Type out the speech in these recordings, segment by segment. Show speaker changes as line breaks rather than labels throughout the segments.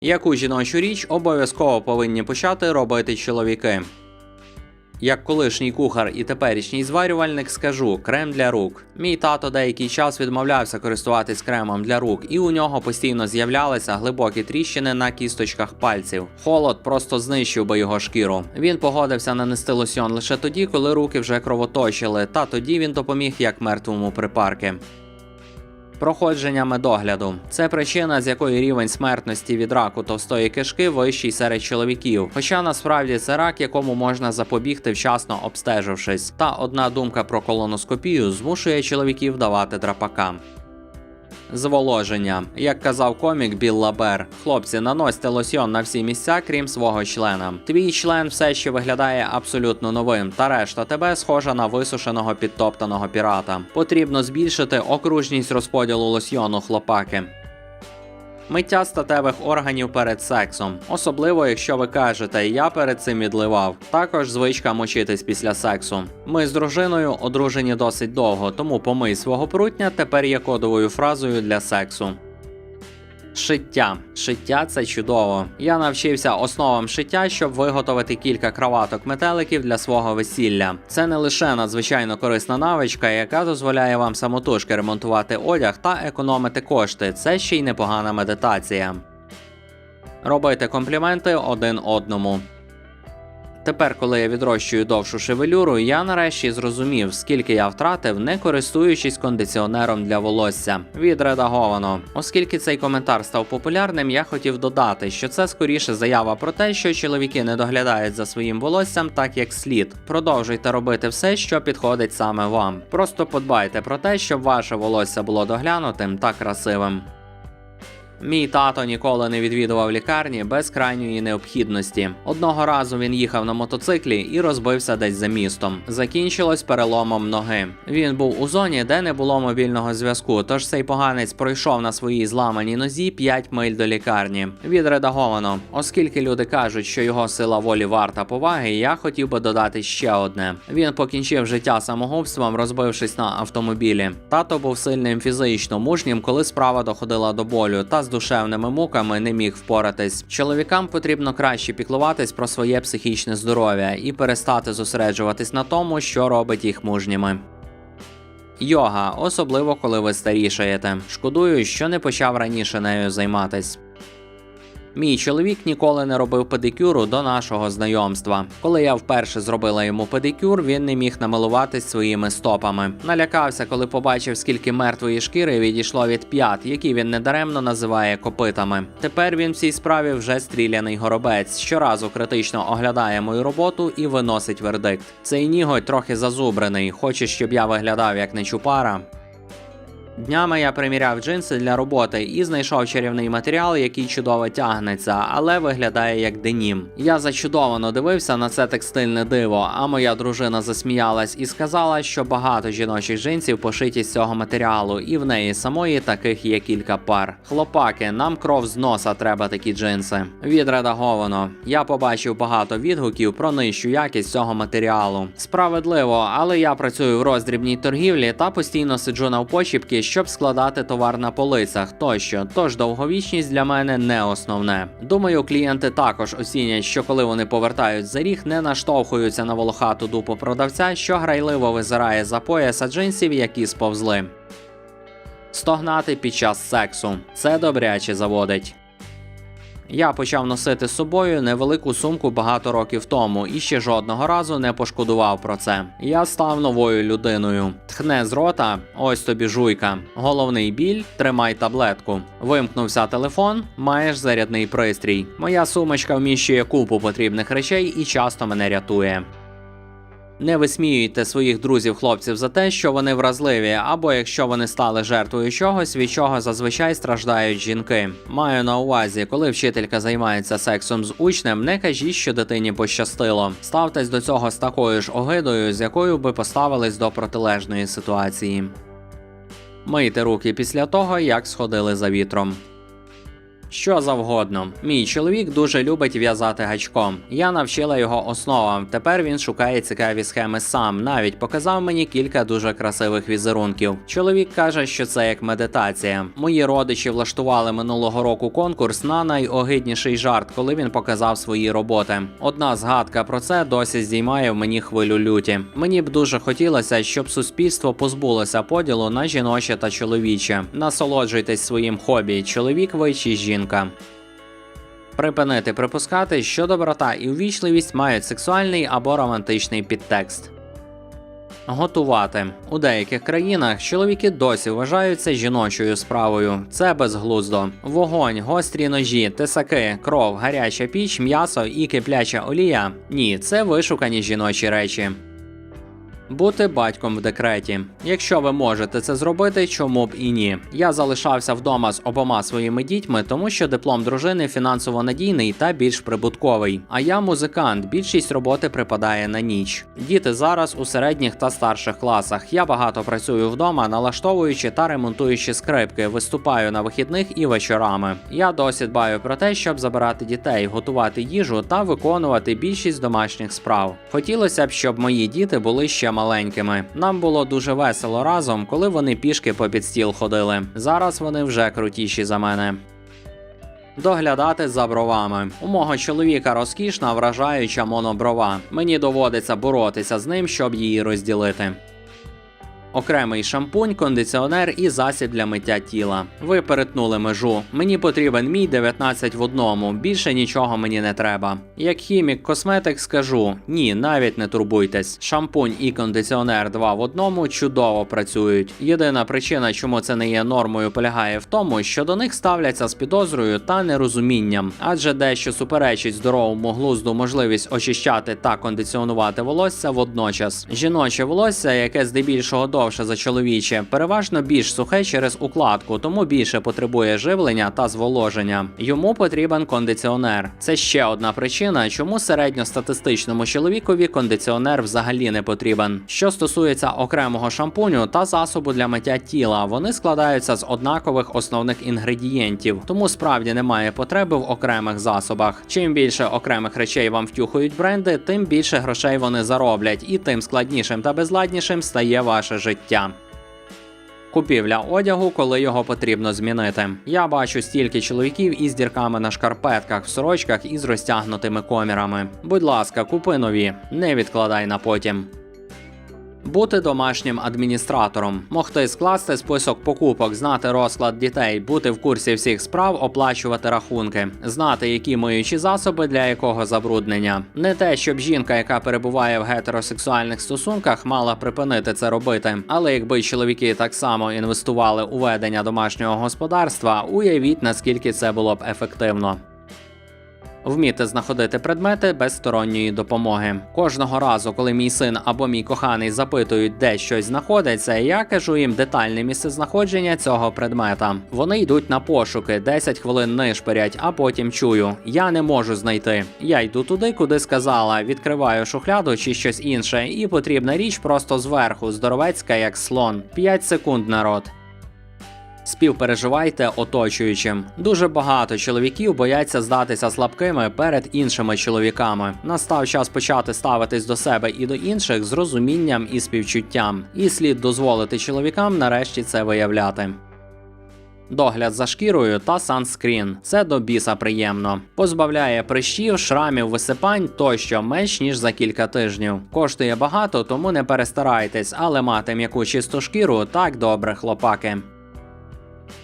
Яку жіночу річ обов'язково повинні почати робити чоловіки? Як колишній кухар і теперішній зварювальник скажу крем для рук. Мій тато деякий час відмовлявся користуватись кремом для рук, і у нього постійно з'являлися глибокі тріщини на кісточках пальців. Холод просто знищив би його шкіру. Він погодився нанести лосьон лише тоді, коли руки вже кровоточили, та тоді він допоміг як мертвому припарки. Проходження медогляду це причина, з якої рівень смертності від раку товстої кишки вищий серед чоловіків. Хоча насправді це рак, якому можна запобігти вчасно обстежившись. Та одна думка про колоноскопію змушує чоловіків давати драпакам. Зволоження, як казав комік Білл Лабер, хлопці, наносьте лосьон на всі місця, крім свого члена. Твій член все ще виглядає абсолютно новим, та решта тебе схожа на висушеного підтоптаного пірата. Потрібно збільшити окружність розподілу лосьйону хлопаки. Миття статевих органів перед сексом, особливо якщо ви кажете, я перед цим відливав. Також звичка мочитись після сексу. Ми з дружиною одружені досить довго, тому помий свого прутня тепер є кодовою фразою для сексу. Шиття. Шиття це чудово. Я навчився основам шиття, щоб виготовити кілька краваток метеликів для свого весілля. Це не лише надзвичайно корисна навичка, яка дозволяє вам самотужки ремонтувати одяг та економити кошти. Це ще й непогана медитація. Робити компліменти один одному. Тепер, коли я відрощую довшу шевелюру, я нарешті зрозумів, скільки я втратив, не користуючись кондиціонером для волосся. Відредаговано. Оскільки цей коментар став популярним, я хотів додати, що це скоріше заява про те, що чоловіки не доглядають за своїм волоссям так, як слід. Продовжуйте робити все, що підходить саме вам. Просто подбайте про те, щоб ваше волосся було доглянутим та красивим. Мій тато ніколи не відвідував лікарні без крайньої необхідності. Одного разу він їхав на мотоциклі і розбився десь за містом. Закінчилось переломом ноги. Він був у зоні, де не було мобільного зв'язку. Тож цей поганець пройшов на своїй зламаній нозі 5 миль до лікарні. Відредаговано, оскільки люди кажуть, що його сила волі варта поваги, я хотів би додати ще одне. Він покінчив життя самогубством, розбившись на автомобілі. Тато був сильним фізично мужнім, коли справа доходила до болю, та з душевними муками не міг впоратись. Чоловікам потрібно краще піклуватись про своє психічне здоров'я і перестати зосереджуватись на тому, що робить їх мужніми. Йога, особливо коли ви старішаєте. Шкодую, що не почав раніше нею займатись. Мій чоловік ніколи не робив педикюру до нашого знайомства. Коли я вперше зробила йому педикюр, він не міг намилуватись своїми стопами. Налякався, коли побачив, скільки мертвої шкіри відійшло від п'ят, які він недаремно називає копитами. Тепер він в цій справі вже стріляний горобець. Щоразу критично оглядає мою роботу і виносить вердикт. Цей ніготь трохи зазубрений. Хоче, щоб я виглядав як нечупара. Днями я приміряв джинси для роботи і знайшов чарівний матеріал, який чудово тягнеться, але виглядає як денім. Я зачудовано дивився на це текстильне диво, а моя дружина засміялась і сказала, що багато жіночих джинсів пошиті з цього матеріалу, і в неї самої таких є кілька пар. Хлопаки, нам кров з носа треба такі джинси. Відредаговано. Я побачив багато відгуків про нижчу якість цього матеріалу. Справедливо, але я працюю в роздрібній торгівлі та постійно сиджу навпочіпки, щоб складати товар на полицях тощо. Тож довговічність для мене не основне. Думаю, клієнти також оцінять, що коли вони повертають за ріг, не наштовхуються на волохату дупу продавця, що грайливо визирає за пояса джинсів, які сповзли. Стогнати під час сексу це добряче заводить. Я почав носити з собою невелику сумку багато років тому і ще жодного разу не пошкодував про це. Я став новою людиною. Тхне з рота, ось тобі жуйка. Головний біль, тримай таблетку. Вимкнувся телефон, маєш зарядний пристрій. Моя сумочка вміщує купу потрібних речей і часто мене рятує. Не висміюйте своїх друзів-хлопців за те, що вони вразливі, або якщо вони стали жертвою чогось, від чого зазвичай страждають жінки. Маю на увазі, коли вчителька займається сексом з учнем, не кажіть, що дитині пощастило. Ставтесь до цього з такою ж огидою, з якою би поставились до протилежної ситуації. Мийте руки після того, як сходили за вітром. Що завгодно. Мій чоловік дуже любить в'язати гачком. Я навчила його основам. Тепер він шукає цікаві схеми сам. Навіть показав мені кілька дуже красивих візерунків. Чоловік каже, що це як медитація. Мої родичі влаштували минулого року конкурс на найогидніший жарт, коли він показав свої роботи. Одна згадка про це досі здіймає в мені хвилю люті. Мені б дуже хотілося, щоб суспільство позбулося поділу на жіноче та чоловіче. Насолоджуйтесь своїм хобі, чоловік ви чи жінка. Припинити припускати, що доброта і увічливість мають сексуальний або романтичний підтекст. Готувати у деяких країнах чоловіки досі вважаються жіночою справою. Це безглуздо. Вогонь, гострі ножі, тисаки, кров, гаряча піч, м'ясо і кипляча олія. Ні, це вишукані жіночі речі. Бути батьком в декреті. Якщо ви можете це зробити, чому б і ні? Я залишався вдома з обома своїми дітьми, тому що диплом дружини фінансово надійний та більш прибутковий. А я музикант. Більшість роботи припадає на ніч. Діти зараз у середніх та старших класах. Я багато працюю вдома, налаштовуючи та ремонтуючи скрипки, виступаю на вихідних і вечорами. Я досі дбаю про те, щоб забирати дітей, готувати їжу та виконувати більшість домашніх справ. Хотілося б, щоб мої діти були ще маленькими. Нам було дуже весело разом, коли вони пішки попід стіл ходили. Зараз вони вже крутіші за мене. Доглядати за бровами. У мого чоловіка розкішна, вражаюча моноброва. Мені доводиться боротися з ним, щоб її розділити. Окремий шампунь, кондиціонер і засіб для миття тіла. Ви перетнули межу. Мені потрібен мій 19 в одному. Більше нічого мені не треба. Як хімік косметик скажу: ні, навіть не турбуйтесь. Шампунь і кондиціонер 2 в одному чудово працюють. Єдина причина, чому це не є нормою, полягає в тому, що до них ставляться з підозрою та нерозумінням, адже дещо суперечить здоровому глузду можливість очищати та кондиціонувати волосся водночас. Жіноче волосся, яке здебільшого довше за чоловіче, переважно більш сухе через укладку, тому більше потребує живлення та зволоження. Йому потрібен кондиціонер. Це ще одна причина, чому середньостатистичному чоловікові кондиціонер взагалі не потрібен. Що стосується окремого шампуню та засобу для миття тіла, вони складаються з однакових основних інгредієнтів, тому справді немає потреби в окремих засобах. Чим більше окремих речей вам втюхують бренди, тим більше грошей вони зароблять, і тим складнішим та безладнішим стає ваше життя. Купівля одягу, коли його потрібно змінити. Я бачу стільки чоловіків із дірками на шкарпетках, в сорочках і з розтягнутими комірами. Будь ласка, купи нові, не відкладай на потім. Бути домашнім адміністратором, могти скласти список покупок, знати розклад дітей, бути в курсі всіх справ, оплачувати рахунки, знати, які миючі засоби для якого забруднення. Не те, щоб жінка, яка перебуває в гетеросексуальних стосунках, мала припинити це робити. Але якби чоловіки так само інвестували у ведення домашнього господарства, уявіть наскільки це було б ефективно. Вміти знаходити предмети без сторонньої допомоги. Кожного разу, коли мій син або мій коханий запитують, де щось знаходиться, я кажу їм детальне місце знаходження цього предмета. Вони йдуть на пошуки, 10 хвилин нишпорять, а потім чую: я не можу знайти. Я йду туди, куди сказала, відкриваю шухляду чи щось інше, і потрібна річ просто зверху, здоровецька, як слон. 5 секунд народ. Співпереживайте оточуючим. Дуже багато чоловіків бояться здатися слабкими перед іншими чоловіками. Настав час почати ставитись до себе і до інших з розумінням і співчуттям, і слід дозволити чоловікам нарешті це виявляти. Догляд за шкірою та санскрін це до біса приємно. Позбавляє прищів, шрамів, висипань тощо менш ніж за кілька тижнів. Коштує багато, тому не перестарайтесь, але мати м'яку чисту шкіру так добре, хлопаки.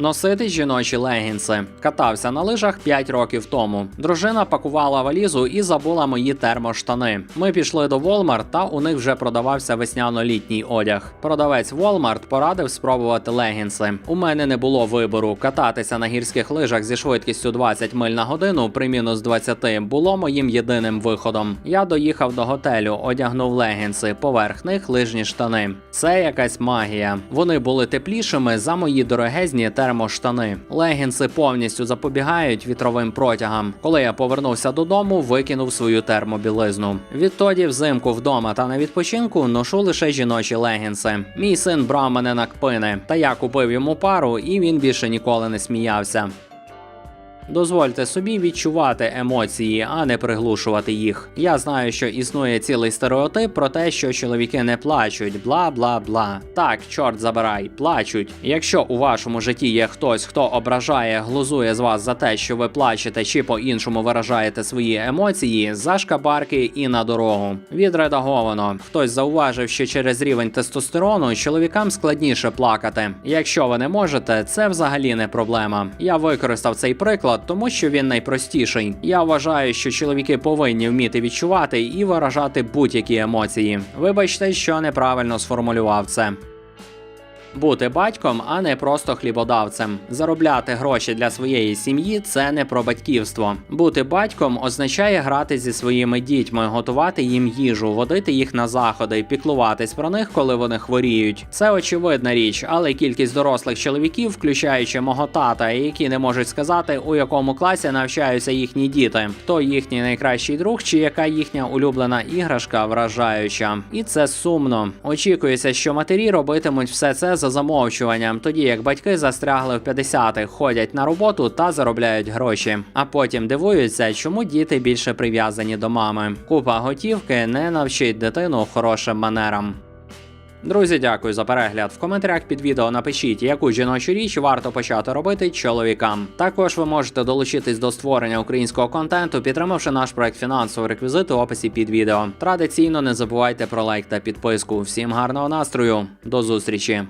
Носити жіночі легінси. Катався на лижах 5 років тому. Дружина пакувала валізу і забула мої термоштани. Ми пішли до Walmart, та у них вже продавався весняно-літній одяг. Продавець Walmart порадив спробувати легінси. У мене не було вибору. Кататися на гірських лижах зі швидкістю 20 миль на годину при мінус 20 було моїм єдиним виходом. Я доїхав до готелю, одягнув легінси, поверх них лижні штани. Це якась магія. Вони були теплішими за мої дорогезні термоштани. Легінси повністю запобігають вітровим протягам. Коли я повернувся додому, викинув свою термобілизну. Відтоді взимку вдома та на відпочинку ношу лише жіночі легінси. Мій син брав мене на кпини, та я купив йому пару, і він більше ніколи не сміявся. Дозвольте собі відчувати емоції, а не приглушувати їх. Я знаю, що існує цілий стереотип про те, що чоловіки не плачуть, бла бла бла. Так, чорт забирай, плачуть. Якщо у вашому житті є хтось, хто ображає, глузує з вас за те, що ви плачете чи по-іншому виражаєте свої емоції, за шкабарки і на дорогу. Відредаговано. Хтось зауважив, що через рівень тестостерону чоловікам складніше плакати. Якщо ви не можете, це взагалі не проблема. Я використав цей тому що він найпростіший. Я вважаю, що чоловіки повинні вміти відчувати і виражати будь-які емоції. Вибачте, що неправильно сформулював це. Бути батьком, а не просто хлібодавцем. Заробляти гроші для своєї сім'ї це не про батьківство. Бути батьком означає грати зі своїми дітьми, готувати їм їжу, водити їх на заходи, піклуватись про них, коли вони хворіють. Це очевидна річ, але кількість дорослих чоловіків, включаючи мого тата, які не можуть сказати, у якому класі навчаються їхні діти, хто їхній найкращий друг чи яка їхня улюблена іграшка вражаюча. І це сумно. Очікується, що матері робитимуть все це за замовчуванням, тоді як батьки застрягли в 50-х, ходять на роботу та заробляють гроші. А потім дивуються, чому діти більше прив'язані до мами. Купа готівки не навчить дитину хорошим манерам. Друзі, дякую за перегляд. В коментарях під відео напишіть, яку жіночу річ варто почати робити чоловікам. Також ви можете долучитись до створення українського контенту, підтримавши наш проект фінансовий реквізит у описі під відео. Традиційно не забувайте про лайк та підписку. Всім гарного настрою, до зустрічі!